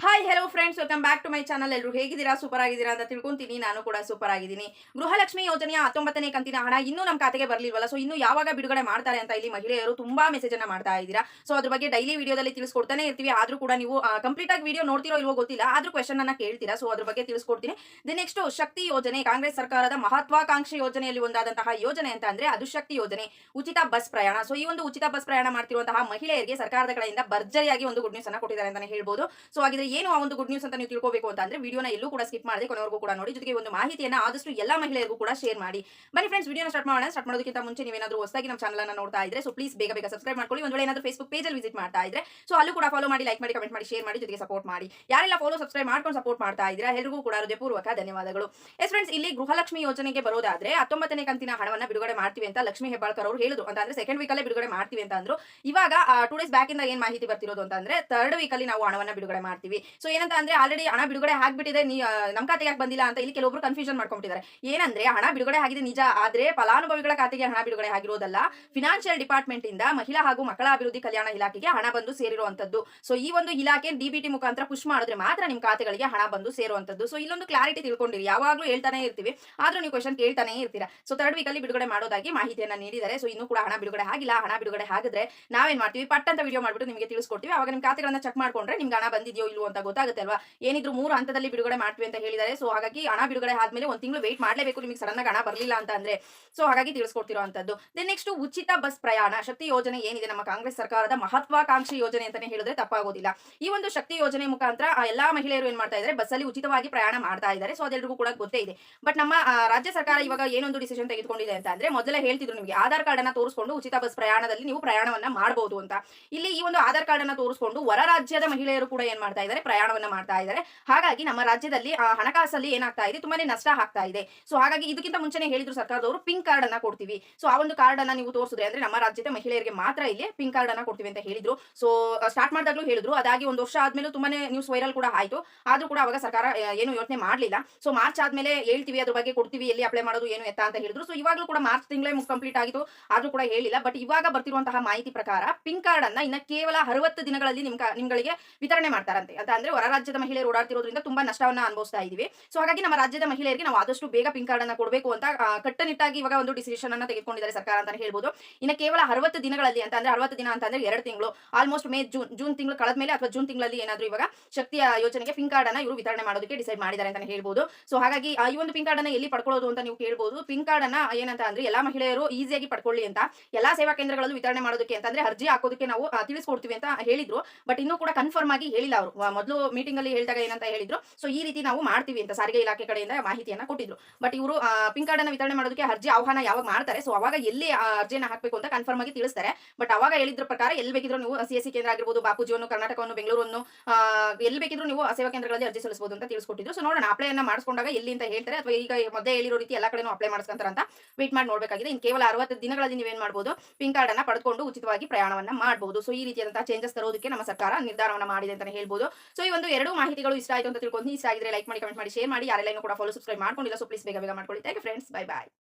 Hi hello friends welcome back to my channel ಎಲ್ಲರೂ ಹೇಗಿದ್ದೀರಾ? Super ಆಗಿದ್ದೀರಾ ಅಂತ ತಿಳ್ಕೊಂತೀನಿ. ನಾನು ಕೂಡ ಸೂಪರ್ ಆಗಿದ್ದೀನಿ. ಗೃಹಲಕ್ಷ್ಮಿ ಯೋಜನೆಯ ಹತ್ತೊಂಬತ್ತನೇ ಕಂತಿನ ಹಣ ಇನ್ನೂ ನಮ್ಮ ಖಾತೆಗೆ ಬರಲಿಲ್ವಲ್ಲ? ಸೊ ಇನ್ನೂ ಯಾವಾಗ ಬಿಡುಗಡೆ ಮಾಡ್ತಾರೆ ಅಂತ ಇಲ್ಲಿ ಮಹಿಳೆಯರು ತುಂಬಾ ಮೆಸೇಜ್ ಅನ್ನ ಮಾಡ್ತಾ ಇದ್ದೀರಾ. ಸೊ ಅದ್ರ ಬಗ್ಗೆ ಡೈಲಿ ವಿಡಿಯೋದಲ್ಲಿ ತಿಳಿಸ್ಕೊಡ್ತಾನೆ ಇರ್ತೀವಿ. ಆದ್ರೂ ಕೂಡ ನೀವು ಕಂಪ್ಲೀಟ್ ಆಗಿ ವಿಡಿಯೋ ನೋಡ್ತಿರೋ ಇಲ್ವೋ ಗೊತ್ತಿಲ್ಲ. ಆದ್ರೂ ಕ್ವೆಶನ್ ಅನ್ನ ಕೇಳ್ತೀರಾ? ಸೊ ಅದ್ರ ಬಗ್ಗೆ ತಿಳಿಸ್ಕೊಡ್ತೀನಿ. ದಿ ನೆಕ್ಸ್ಟ್ ಶಕ್ತಿ ಯೋಜನೆ, ಕಾಂಗ್ರೆಸ್ ಸರ್ಕಾರದ ಮಹತ್ವಾಕಾಂಕ್ಷಿ ಯೋಜನೆಯಲ್ಲಿ ಒಂದಾದಂತಹ ಯೋಜನೆ ಅಂತ ಅಂದ್ರೆ ಅದು ಶಕ್ತಿ ಯೋಜನೆ, ಉಚಿತ ಬಸ್ ಪ್ರಯಾಣ. ಸೊ ಈ ಒಂದು ಉಚಿತ ಬಸ್ ಪ್ರಯಾಣ ಮಾಡ್ತಿರುವಂತಹ ಮಹಿಳೆಯರಿಗೆ ಸರ್ಕಾರದ ಕಡೆಯಿಂದ ಭರ್ಜರಿಯಾಗಿ ಒಂದು ಗುಡ್ ನ್ಯೂಸ್ ಅನ್ನ ಕೊಟ್ಟಿದ್ದಾರೆ ಅಂತಾನೆ ಹೇಳ್ಬೋದು. ಸೊ ಹಾಗಿದ್ರೆ ಏನು ಆ ಒಂದು ಗುಡ್ ನ್ಯೂಸ್ ಅಂತ ನೀವು ತಿಳ್ಕೋಬೇಕು ಅಂತ ಅಂದ್ರೆ ವಿಡಿಯೋನ ಎಲ್ಲೂ ಕೂಡ ಸ್ಕಿಪ್ ಮಾಡದೆ ಕೊನೆವರೆಗೂ ಕೂಡ ನೋಡಿ. ಜೊತೆಗೆ ಒಂದು ಮಾಹಿತಿಯನ್ನ ಆದಷ್ಟು ಎಲ್ಲ ಮಹಿಳೆಯರಿಗೂ ಕೂಡ ಶೇರ್ ಮಾಡಿ. ಬನ್ನಿ ಫ್ರೆಂಡ್ಸ್ ವಿಡಿಯೋನ ಸ್ಟಾರ್ಟ್ ಮಾಡೋಣ. ಸ್ಟಾರ್ಟ್ ಮಾಡೋದಕ್ಕಿಂತ ಮುಂಚೆ ನೀವೇನಾದ್ರೂ ಹೊಸದಾಗಿ ನಮ್ಮ ಚಾನಲ್ ಅನ್ನ ನೋಡ್ತಾ ಇದ್ರೆ ಸೊ ಪ್ಲೀಸ್ ಬೇಗ ಬೇಗ ಸಬ್ಸ್ಕ್ರೈಬ್ ಮಾಡ್ಕೊಳ್ಳಿ. ಒಂದು ವೇಳೆ ಏನಾದರೂ ಫೇಸ್ಬುಕ್ ಪೇಜ್ ಅಲ್ಲಿ ವಿಸಿಟ್ ಮಾಡ್ತಾ ಇದ್ರೆ ಸೊ ಅಲ್ಲೂ ಕೂಡ ಫಾಲೋ ಮಾಡಿ ಲೈಕ್ ಮಾಡಿ ಕಮೆಂಟ್ ಮಾಡಿ ಶೇರ್ ಮಾಡಿ, ಜೊತೆಗೆ ಸಪೋರ್ಟ್ ಮಾಡಿ. ಯಾರೆಲ್ಲ ಫಾಲೋ ಸಬ್ಸ್ಕ್ರೈಬ್ ಮಾಡ್ಕೊಂಡು ಸಪೋರ್ಟ್ ಮಾಡ್ತಾ ಇದ್ರೆ ಎಲ್ಲರಿಗೂ ಕೂಡ ಹೃದಯಪೂರ್ವಕ ಧನ್ಯವಾದಗಳು. ಎಸ್ ಫ್ರೆಂಡ್ಸ್ ಇಲ್ಲಿ ಗೃಹಲಕ್ಷ್ಮಿ ಯೋಜನೆಗೆ ಬರೋದಾದ್ರೆ ಹತ್ತೊಂಬತ್ತನೇ ಕಂತಿನ ಹಣವನ್ನ ಬಿಡುಗಡೆ ಮಾಡ್ತೀವಿ ಅಂತ ಲಕ್ಷ್ಮಿ ಹೆಬ್ಬಾಳ್ಕರ್ ಅವರು ಹೇಳಿದ್ರು ಅಂತ ಅಂದ್ರೆ ಸೆಕೆಂಡ್ ವೀಕಲ್ಲೇ ಬಿಡುಗಡೆ ಮಾಡ್ತೀವಿ ಅಂತ ಅಂದ್ರು. ಇವಾಗ ಟೂ ಡೇಸ್ ಬ್ಯಾಕ್ ಇಂದ ಏನ್ ಮಾಹಿತಿ ಬರ್ತಿರೋದು ಅಂತ ಅಂದ್ರೆ ಥರ್ಡ್ ವೀಕ್ ಅಲ್ಲಿ ನಾವು ಹಣವನ್ನ ಬಿಡುಗಡೆ ಮಾಡ್ತೀವಿ. ಸೊ ಏನಂತ ಅಂದ್ರೆ ಆಲ್ರೆಡಿ ಹಣ ಬಿಡುಗಡೆ ಆಗ್ಬಿಟ್ಟಿದೆ, ನೀ ನಮ್ಮ ನಮ್ ಖಾತೆಗೆ ಯಾಕೆ ಬಂದಿಲ್ಲ ಅಂತ ಇಲ್ಲಿ ಕೆಲವೊಬ್ರು ಕನ್ಫ್ಯೂಷನ್ ಮಾಡ್ಕೊಂಡಿದ್ದಾರೆ ಏನಂದ್ರೆ, ಹಣ ಬಿಡುಗಡೆ ಆಗಿದೆ ನಿಜ, ಆದ್ರೆ ಫಲಾನುಭವಿಗಳ ಖಾತೆಗೆ ಹಣ ಬಿಡುಗಡೆ ಆಗಿರೋದಲ್ಲ. ಫಿನಾನ್ಷಿಯಲ್ ಡಿಪಾರ್ಟ್ಮೆಂಟ್ ಇಂದ ಮಹಿಳಾ ಹಾಗೂ ಮಕ್ಕಳ ಅಭಿವೃದ್ಧಿ ಕಲ್ಯಾಣ ಇಲಾಖೆಗೆ ಹಣ ಬಂದು ಸೇರಿರುವಂತದ್ದು. ಸೊ ಈ ಒಂದು ಇಲಾಖೆ ಡಿಬಿಟಿ ಮುಖಾಂತರ ಪುಷ್ ಮಾಡಿದ್ರೆ ಮಾತ್ರ ನಿಮ್ಮ ಖಾತೆಗಳಿಗೆ ಹಣ ಬಂದು ಸೇರುವಂತದ್ದು. ಸೊ ಇಲ್ಲೊಂದು ಕ್ಲಾರಿಟಿ ತಿಳ್ಕೊಂಡಿರಿ. ಯಾವಾಗ್ಲೂ ಹೇಳ್ತಾನೆ ಇರ್ತೀವಿ. ಆದ್ರೂ ನೀವು ಕ್ವಶನ್ ಕೇಳ್ತಾನೆ ಇರ್ತೀರಾ. ಸೊ ತರ್ಡ್ ವೀಕಲ್ಲಿ ಬಿಡುಗಡೆ ಮಾಡೋದಾಗಿ ಮಾಹಿತಿಯನ್ನ ನೀಡಿದ್ದಾರೆ. ಸೊ ಇನ್ನೂ ಕೂಡ ಹಣ ಬಿಡುಗಡೆ ಆಗಿಲ್ಲ. ಹಣ ಬಿಡುಗಡೆ ಆಗಿದ್ರೆ ನಾವೇನ್ ಮಾಡ್ತೀವಿ? ಪಟ್ ಅಂತ ವಿಡಿಯೋ ಮಾಡ್ಬಿಟ್ಟು ನಿಮಗೆ ತಿಳಿಸ್ಕೊಡ್ತೀವಿ. ಅವಾಗ ನಿಮ್ ಖಾತೆಗಳನ್ನ ಚೆಕ್ ಮಾಡ್ಕೊಂಡ್ರೆ ನಿಮ್ಗೆ ಹಣ ಬಂದಿದೆಯೋ ಇಲ್ವೋ ಅಂತ ಗೊತ್ತಾಗುತ್ತೆ ಅಲ್ವಾ? ಏನಿದ್ರು ಮೂರು ಹಂತದಲ್ಲಿ ಬಿಡುಗಡೆ ಮಾಡ್ತೀವಿ ಅಂತ ಹೇಳಿದ್ದಾರೆ. ಸೊ ಹಾಗಾಗಿ ಹಣ ಬಿಡುಗಡೆ ಆದ್ಮೇಲೆ ಒಂದು ತಿಂಗಳು ವೇಟ್ ಮಾಡಲೇಬೇಕು. ನಿಮಗೆ ಸಡನ್ ಆಗಿ ಹಣ ಬರಲಿಲ್ಲ ಅಂತ ಅಂದ್ರೆ. ಸೊ ಹಾಗಾಗಿ ತಿಳಿಸ್ಕೊಡ್ತಿರೋ ಅಂತದ್ದು ದೆನ್ ನೆಕ್ಸ್ಟ್ ಉಚಿತ ಬಸ್ ಪ್ರಯಾಣ. ಶಕ್ತಿ ಯೋಜನೆ ಏನಿದೆ? ನಮ್ಮ ಕಾಂಗ್ರೆಸ್ ಸರ್ಕಾರದ ಮಹತ್ವಾಕಾಂಕ್ಷಿ ಯೋಜನೆ ಅಂತಾನೆ ಹೇಳಿದ್ರೆ ತಪ್ಪಾಗೋದಿಲ್ಲ. ಈ ಒಂದು ಶಕ್ತಿ ಯೋಜನೆ ಮುಖಾಂತರ ಎಲ್ಲಾ ಮಹಿಳೆಯರು ಏನ್ ಮಾಡ್ತಾ ಇದ್ದಾರೆ ಬಸ್ಸಲ್ಲಿ ಉಚಿತವಾಗಿ ಪ್ರಯಾಣ ಮಾಡ್ತಾ ಇದ್ದಾರೆ ಸೊ ಅದೆಲ್ಲರಿಗೂ ಕೂಡ ಗೊತ್ತೇ ಇದೆ. ಬಟ್ ನಮ್ಮ ರಾಜ್ಯ ಸರ್ಕಾರ ಇವಾಗ ಏನೊಂದು ಡಿಸಿಷನ್ ತೆಗೆದುಕೊಂಡಿದೆ ಅಂತ ಅಂದ್ರೆ ಮೊದಲೇ ಹೇಳ್ತಿದ್ರು ನಿಮಗೆ ಆಧಾರ್ ಕಾರ್ಡ್ ಅನ್ನ ತೋರಿಸ್ಕೊಂಡು ಉಚಿತ ಬಸ್ ಪ್ರಯಾಣದಲ್ಲಿ ನೀವು ಪ್ರಯಾಣವನ್ನ ಮಾಡಬಹುದು ಅಂತ. ಇಲ್ಲಿ ಈ ಒಂದು ಆಧಾರ್ ಕಾರ್ಡ್ ಅನ್ನ ತೋರಿಸ್ಕೊಂಡು ಹೊರ ರಾಜ್ಯದ ಮಹಿಳೆಯರು ಕೂಡ ಏನ್ ಮಾಡ್ತಾ ಇದ್ದಾರೆ ಪ್ರಯಾಣವನ್ನ ಮಾಡ್ತಾ ಇದ್ದಾರೆ. ಹಾಗಾಗಿ ನಮ್ಮ ರಾಜ್ಯದಲ್ಲಿ ಹಣಕಾಸಲ್ಲಿ ಏನಾಗ್ತಾ ಇದೆ, ತುಂಬಾನೇ ನಷ್ಟ ಆಗ್ತಾ ಇದೆ. ಸೊ ಹಾಗಾಗಿ ಇದಕ್ಕಿಂತ ಮುಂಚೆನೆ ಹೇಳಿದ್ರು ಸರ್ಕಾರದವರು ಪಿಂಕ್ ಕಾರ್ಡ್ ಅನ್ನ ಕೊಡ್ತೀವಿ. ಸೊ ಆ ಒಂದು ಕಾರ್ಡ್ ಅನ್ನ ನೀವು ತೋರಿಸಿದ್ರೆ ಅಂದ್ರೆ ನಮ್ಮ ರಾಜ್ಯದ ಮಹಿಳೆಯರಿಗೆ ಮಾತ್ರ ಇಲ್ಲಿ ಪಿಂಕ್ ಕಾರ್ಡ್ ಅನ್ನ ಕೊಡ್ತೀವಿ ಅಂತ ಹೇಳಿದ್ರು. ಸೊ ಸ್ಟಾರ್ಟ್ ಮಾಡಿದಾಗ್ಲೂ ಹೇಳಿದ್ರು. ಅದಾಗಿ ಒಂದು ವರ್ಷ ಆದ್ಮೇಲೆ ತುಂಬಾನೇ ನ್ಯೂಸ್ ವೈರಲ್ ಕೂಡ ಆಯ್ತು. ಆದ್ರೂ ಕೂಡ ಅವಾಗ ಸರ್ಕಾರ ಏನು ಯೋಚನೆ ಮಾಡಲಿಲ್ಲ. ಸೊ ಮಾರ್ಚ್ ಆದ್ಮೇಲೆ ಹೇಳ್ತೀವಿ, ಅದ್ರ ಬಗ್ಗೆ ಕೊಡ್ತೀವಿ, ಎಲ್ಲಿ ಅಪ್ಲೈ ಮಾಡೋದು, ಏನು ಎತ್ತ ಅಂತ ಹೇಳಿದ್ರು. ಸೊ ಇವಾಗಲೂ ಕೂಡ ಮಾರ್ಚ್ ತಿಂಗಳೇ ಕಂಪ್ಲೀಟ್ ಆಗಿತ್ತು. ಆದ್ರೂ ಕೂಡ ಹೇಳಿಲ್ಲ. ಬಟ್ ಇವಾಗ ಬರ್ತಿರುವಂತಹ ಮಾಹಿತಿ ಪ್ರಕಾರ ಪಿಂಕ್ ಕಾರ್ಡ್ ಅನ್ನ ಇನ್ನ ಕೇವಲ ಅರವತ್ತು ದಿನಗಳಲ್ಲಿ ನಿಮ್ ನಿಮ್ಗಳಿಗೆ ವಿತರಣೆ ಮಾಡ್ತಾರಂತೆ. ಅಂದ್ರೆ ಹೊರ ರಾಜ್ಯದ ಮಹಿಳೆಯರು ಓಡಾಡ್ತಿರೋದ್ರಿಂದ ತುಂಬಾ ನಷ್ಟವನ್ನ ಅನುಭವಿಸ್ತಾ ಇದೀವಿ. ಸೊ ಹಾಗಾಗಿ ನಮ್ಮ ರಾಜ್ಯದ ಮಹಿಳೆಯರಿಗೆ ನಾವು ಆದಷ್ಟು ಬೇಗ ಪಿಂಕ್ ಕಾರ್ಡ್ ಅನ್ನ ಕೊಡಬೇಕು ಅಂತ ಕಟ್ಟುನಿಟ್ಟಾಗಿ ಇವಾಗ ಒಂದು ಡಿಸಿಷನ್ ಅನ್ನ ತೆಗೆದುಕೊಂಡಿದ್ದಾರೆ ಸರ್ಕಾರ ಅಂತ ಹೇಳ್ಬೋದು. ಇನ್ನು ಕೇವಲ ಅರವತ್ತು ದಿನಗಳಲ್ಲಿ ಅಂತ ಅಂದ್ರೆ ಅರವತ್ತು ದಿನ ಅಂತ ಅಂದ್ರೆ ಎರಡು ತಿಂಗಳು ಆಲ್ಮೋಸ್ಟ್ ಮೇ ಜೂನ್ ಜೂನ್ ತಿಂಗಳು ಕಳೆದ ಮೇಲೆ ಅಥವಾ ಜೂನ್ ತಿಂಗಳಲ್ಲಿ ಏನಾದ್ರು ಇವಾಗ ಶಕ್ತಿಯ ಯೋಜನೆಗೆ ಪಿಂಕ್ ಕಾರ್ಡ್ ಅನ್ನ ಇವರು ವಿತರಣೆ ಮಾಡೋದಕ್ಕೆ ಡಿಸೈಡ್ ಮಾಡಿದ್ದಾರೆ ಅಂತ ಹೇಳ್ಬೋದು. ಸೊ ಹಾಗಾಗಿ ಈ ಒಂದು ಪಿಂಕ್ ಕಾರ್ಡ್ ಅನ್ನ ಎಲ್ಲಿ ಪಡ್ಕೊಳ್ಳೋದು ಅಂತ ನೀವು ಕೇಳ್ಬೋದು. ಪಿಂಕ್ ಕಾರ್ಡ್ ಅನ್ನ ಏನಂತ ಅಂದ್ರೆ ಎಲ್ಲಾ ಮಹಿಳೆಯರು ಈಸಿಯಾಗಿ ಪಡ್ಕೊಳ್ಳಿ ಅಂತ, ಎಲ್ಲಾ ಸೇವಾ ಕೇಂದ್ರಗಳಲ್ಲೂ ವಿತರಣೆ ಮಾಡೋದಕ್ಕೆ ಅಂತಂದ್ರೆ ಅರ್ಜಿ ಹಾಕೋದಕ್ಕೆ ನಾವು ತಿಳಿಸ್ಕೊಡ್ತೀವಿ ಅಂತ ಹೇಳಿದ್ರು. ಬಟ್ ಇನ್ನೂ ಕೂಡ ಕನ್ಫರ್ಮ್ ಆಗಿ ಹೇಳಿಲ್ಲ ಅವರು. ಮೊದಲು ಮೀಟಿಂಗ್ ಅಲ್ಲಿ ಹೇಳಿದಾಗ ಏನಂತ ಹೇಳಿದ್ರು. ಸೊ ಈ ರೀತಿ ನಾವು ಮಾಡ್ತೀವಿ ಅಂತ ಸಾರಿಗೆ ಇಲಾಖೆ ಕಡೆಯಿಂದ ಮಾಹಿತಿಯನ್ನ ಕೊಟ್ಟಿದ್ರು. ಬಟ್ ಇವರು ಪಿಂಕ್ ಕಾರ್ಡ್ ಅನ್ನ ವಿತರಣೆ ಮಾಡೋದಕ್ಕೆ ಅರ್ಜಿ ಆಹ್ವಾನ ಯಾವಾಗ ಮಾಡ್ತಾರೆ? ಸೊ ಅವಾಗ ಎಲ್ಲಿ ಅರ್ಜಿಯನ್ನ ಹಾಕಬೇಕು ಅಂತ ಕನ್ಫರ್ಮ್ ಆಗಿ ತಿಳಿಸ್ತಾರೆ. ಬಟ್ ಅವಾಗ ಹೇಳಿದ್ರ ಪ್ರಕಾರ ಎಲ್ಲಿ ಬೇಕಿದ್ರು ನೀವು ಸಿ ಎಸ್ ಸಿ ಕೇಂದ್ರ ಆಗಿರ್ಬೋದು, ಬಾಪುಜಿಯನ್ನು, ಕರ್ನಾಟಕವನ್ನು, ಬೆಂಗಳೂರನ್ನು ಎಲ್ಲಿ ಬೇಕಿದ್ರು ನೀವು ಸೇವಾ ಕೇಂದ್ರಗಳಲ್ಲಿ ಅರ್ಜಿ ಸಲ್ಲಿಸಬಹುದು ಅಂತ ತಿಳಿಸ್ಕೊಟ್ಟಿದ್ರು. ಸೊ ನೋಡೋಣ ಅಪ್ಲೈ ಅನ್ನ ಮಾಡಿಸ್ಕೊಂಡಾಗ ಎಲ್ಲಿ ಅಂತ ಹೇಳ್ತಾರೆ? ಅಥವಾ ಈಗ ಮೊದಲೇ ಹೇಳಿರೋ ರೀತಿ ಎಲ್ಲ ಕಡೆನೂ ಅಪ್ಲೈ ಮಾಡಿಸ್ಕೊಂತಾರ ಅಂತ ವೇಟ್ ಮಾಡಿ ನೋಡಬೇಕಾಗಿದೆ. ಇನ್ನು ಕೇವಲ ಅರವತ್ತು ದಿನಗಳಲ್ಲಿ ನೀವೇನು ಮಾಡಬಹುದು ಪಿಂಕ್ ಕಾರ್ಡ್ ಅನ್ನ ಪಡೆದುಕೊಂಡು ಉಚಿತವಾಗಿ ಪ್ರಯಾಣವನ್ನ ಮಾಡಬಹುದು ಸೊ ಈ ರೀತಿಯಾದಂತಹ ಚೇಂಜಸ್ ತರೋದಕ್ಕೆ ನಮ್ಮ ಸರ್ಕಾರ ನಿರ್ಧಾರವನ್ನ ಮಾಡಿದೆ ಅಂತ ಹೇಳ್ಬೋದು. ಸೊ ಈ ಒಂದು ಎರಡು ಮಾಹಿತಿಗಳು ಇಷ್ಟ ಆಯಿತು ಅಂತ ತಿಳ್ಕೊಂಡು ಇಷ್ಟ ಆಗಿದ್ರೆ ಲೈಕ್ ಮಾಡಿ ಕಮೆಂಟ್ ಮಾಡಿ ಶೇರ್ ಮಾಡಿ. ಯಾರೆಲ್ಲ ಕೂಡ ಫಾಲೋ ಸಬ್ಸ್ಕ್ರೈಬ್ ಮಾಡ್ಕೊಂಡಿಲ್ಲ ಸೊ ಪ್ಲೀಸ್ ಬೇಗ ಬೇಗ ಮಾಡ್ಕೊಳ್ಳಿ. Friends bye bye